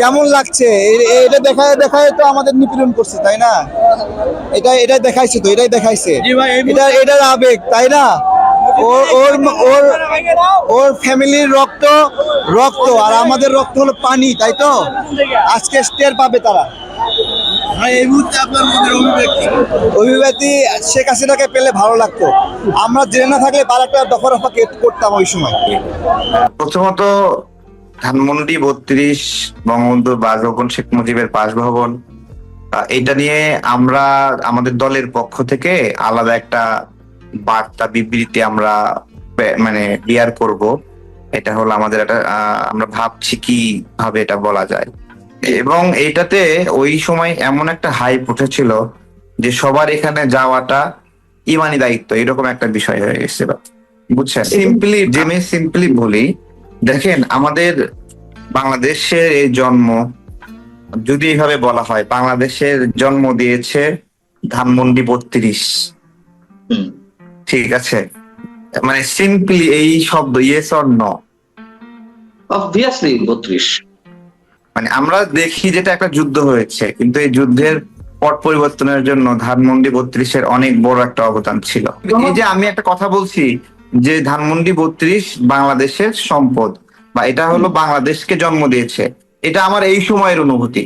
কেমন লাগছে? এটা দেখায় দেখায় তো আমাদের নিপীড়ন করছে তাই না? এটা এটা দেখাইছে তো এটাই দেখাইছে। এটা এটার আবেগ তাই না? ওর ওর ওর ওর ফ্যামিলির রক্ত রক্ত আর আমাদের রক্ত হলো পানি তাই তো? আজকে স্টের পাবে তারা। এই মুহূর্তে আপনার মনের অভিব্যক্তি? শেখ হাসিনাকে পেলে ভালো লাগতো। আমরা জেনে না থাকলে বারাটা দফা রফা করতাম ওই সময়। প্রথমত ধানমন্ডি বত্রিশ বঙ্গবন্ধুর বাসভবন শেখ মুজিবের বাসভবন এটা নিয়ে আমরা আমাদের দলের পক্ষ থেকে আলাদা একটা বার্তা বিবৃতি আমরা মানে বিয়ার করব। এটা হলো আমাদের একটা আমরা ভাবছি কি ভাবে এটা বলা যায়। এবং এটাতে ওই সময় এমন একটা হাইপ উঠেছিল যে সবার এখানে যাওয়াটা ইমানি দায়িত্ব এরকম একটা বিষয় হয়ে গেছে বুঝছেন? সিম্পলি যে আমি সিম্পলি বলি দেখেন আমাদের বাংলাদেশের এই জন্ম যদি এইভাবে বলা হয় বাংলাদেশের জন্ম দিয়েছে ধানমন্ডি বত্রিশ। ঠিক আছে? মানে সিম্পলি এই শব্দ ইয়েস অর ন অবভিয়াসলি বত্রিশ। মানে আমরা দেখি যেটা একটা যুদ্ধ হয়েছে কিন্তু এই যুদ্ধের পট পরিবর্তনের জন্য ধানমন্ডি বত্রিশের অনেক বড় একটা অবদান ছিল। এই যে আমি একটা কথা বলছি যে ধানমন্ডি বত্রিশ বাংলাদেশের সম্পদ। বা এটা হলো বাংলাদেশকে জন্ম দিয়েছে। এটা আমার এই সময়ের অনুভূতি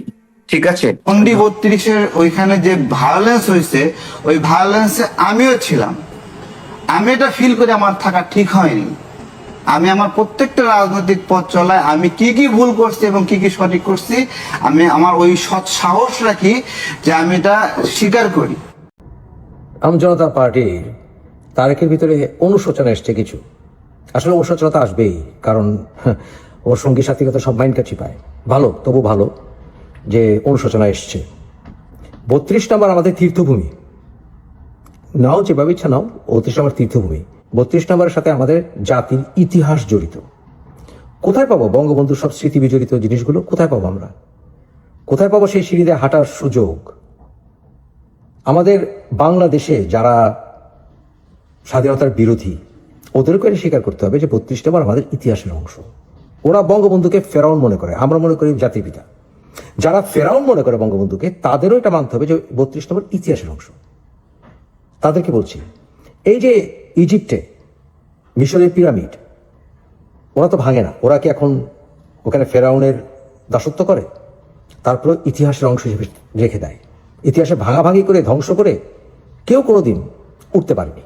ঠিক আছে? অন্ডি বত্রিশের ওইখানে যে ভায়োলেন্স হয়েছে ওই ভায়োলেন্সে আমিও ছিলাম। আমি এটা ফিল করে আমার থাকা ঠিক হয়নি। আমি আমার প্রত্যেকটা রাজনৈতিক পথ চলায় আমি কি কি ভুল করছি এবং কি কি সঠিক করছি আমি আমার ওই সৎ সাহস রাখি যে আমি এটা স্বীকার করি। আম জনতা পার্টির তারেকের ভিতরে অনুশোচনা এসছে কিছু। আসলে অনুশোচনা তো আসবেই, কারণ, ওর সঙ্গী সাথীগত সব মাইন্ড কাছি পায়। ভালো, তবু ভালো যে অনুশোচনা এসছে। বত্রিশ নম্বর আমাদের তীর্থভূমি। নাও যেভাবে ইচ্ছা নাও, বত্রিশ নম্বর তীর্থভূমি। বত্রিশ নম্বরের সাথে আমাদের জাতির ইতিহাস জড়িত। কোথায় পাবো? বঙ্গবন্ধুর সব স্মৃতি বিজড়িত জিনিসগুলো কোথায় পাবো আমরা? কোথায় পাবো সেই সিঁড়িতে হাঁটার সুযোগ? আমাদের বাংলাদেশে যারা স্বাধীনতার বিরোধী ওদেরকে এটা স্বীকার করতে হবে যে বত্রিশ নম্বর আমাদের ইতিহাসের অংশ। ওরা বঙ্গবন্ধুকে ফেরাউন মনে করে, আমরা মনে করি জাতির পিতা। যারা ফেরাউন মনে করে বঙ্গবন্ধুকে, তাদেরও এটা মানতে হবে যে বত্রিশ নম্বর ইতিহাসের অংশ। তাদেরকে বলছি, এই যে ইজিপ্টে মিশরের পিরামিড, ওরা তো ভাঙে না। ওরা কি এখন ওখানে ফেরাউনের দাসত্ব করে? তারপর ইতিহাসের অংশ হিসেবে রেখে দেয়। ইতিহাসে ভাঙাভাঙি করে, ধ্বংস করে কেউ কোনোদিন উঠতে পারেনি।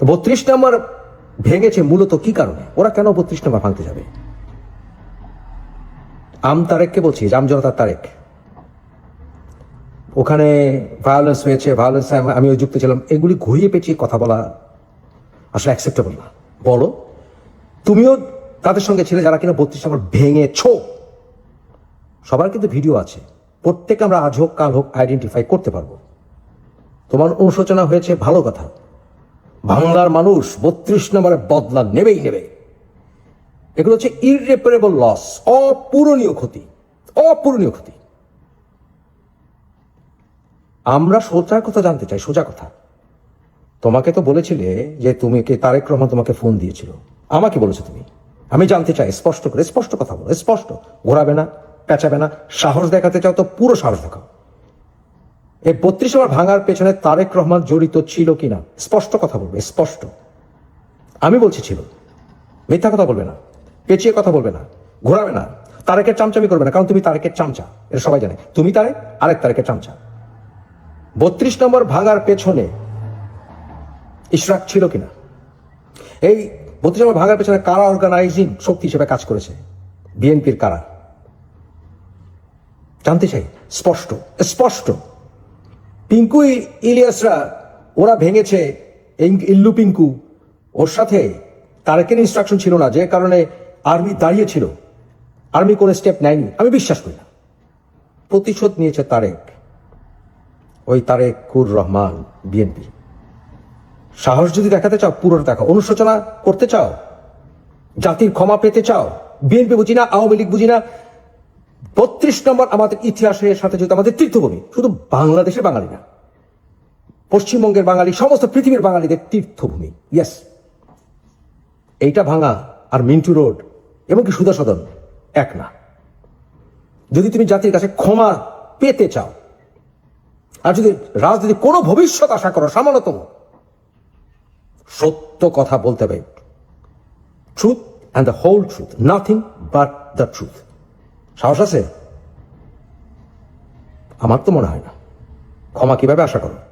তো বত্রিশ নম্বর ভেঙেছে মূলত কি কারণে? ওরা কেন বত্রিশ নম্বর ভাঙতে যাবে? আম তারেককে বলছি জাম জনতার তারেক। ওখানে ভায়োলেন্স হয়েছে ভায়োলেন্স আমিও যুক্ত ছিলাম। এগুলি ঘুরিয়ে পেঁচিয়ে কথা বলা আসলে অ্যাকসেপ্টেবল না। বলো, তুমিও তাদের সঙ্গে ছিলে যারা কিনা বত্রিশ নম্বর ভেঙেছো। সবার কিন্তু ভিডিও আছে। প্রত্যেকে আমরা আজ হোক, কাল হোক আইডেন্টিফাই করতে পারব। তোমার অনুশোচনা হয়েছে ভালো কথা। বাংলার মানুষ বত্রিশ নম্বরে বদলা নেবেই নেবে। এগুলো হচ্ছে ইররেপারেবল লস অপূরণীয় ক্ষতি অপূরণীয় ক্ষতি। আমরা সোজা কথা জানতে চাই, সোজা কথা। তোমাকে তো বলেছিলে যে তুমি কে, তারেক রহমান তোমাকে ফোন দিয়েছিল। আমাকে বলেছ তুমি। আমি জানতে চাই, স্পষ্ট করে, স্পষ্ট কথা বলো, স্পষ্ট। ঘোরাবে না, পেঁচাবে না, সাহস দেখাতে চাও তো পুরো সাহস দেখাও। এই বত্রিশ নম্বর ভাঙার পেছনে তারেক রহমান জড়িত ছিল কিনা? স্পষ্ট কথা বলবে, স্পষ্ট। আমি বলছি ছিল। মিথ্যা কথা বলবে না। পেঁচিয়ে কথা বলবে না। ঘোরাবে না। তারেকের চামচামি করবে না, কারণ তুমি তারেকের চামচা। এটা সবাই জানে। তুমি তারেক, আরেক তারেকের চামচা। বত্রিশ নম্বর ভাঙার পেছনে ইশরাক ছিল কিনা? এই বত্রিশ নম্বর ভাঙার পেছনে কারা অর্গানাইজিং শক্তি হিসেবে কাজ করেছে? বিএনপির কারা? জানতে চাই। স্পষ্ট। স্পষ্ট। পিঙ্কু ইলিয়াসরা, ওরা ভেঙেছে ইল্লু পিঙ্কু। ওর সাথে তারেকের ইনস্ট্রাকশন ছিল না, যে কারণে আর্মি দাঁড়িয়েছিল। আর্মি কোনো স্টেপ নেয়নি। আমি বিশ্বাস করি না। প্রতিশোধ নিয়েছে তারেক। ওই তারেকুর রহমান বিএনপি সাহস যদি দেখাতে চাও, পুরোটা দেখো অনুশোচনা করতে চাও, জাতির ক্ষমা পেতে চাও বিএনপি বুঝি না, আওয়ামী লীগ বুঝি না বত্রিশ নম্বর আমাদের ইতিহাসের সাথে যেহেতু আমাদের তীর্থভূমি। শুধু বাংলাদেশের বাঙালি না। পশ্চিমবঙ্গের বাঙালি, সমস্ত পৃথিবীর বাঙালিদের তীর্থভূমি। ইয়াস এইটা ভাঙা আর মিন্টু রোড এবং কি সুধা সদন এক না। যদি তুমি জাতির কাছে ক্ষমা পেতে চাও, আর যদি রাজনীতি কোনো ভবিষ্যৎ আশা করো, সামান্যতম, সত্য কথা বলতে হবে। Truth and the whole truth nothing but the truth সাহস আছে? আমার তো মনে হয় না। ক্ষমা কীভাবে আশা করো?